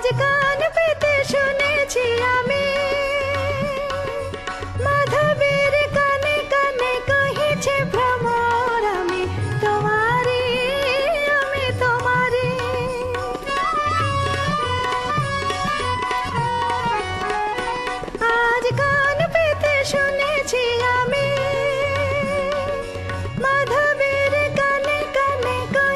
আজ কান পেতে শুনেছি আমি। মাধবের কানে কানে কহিছে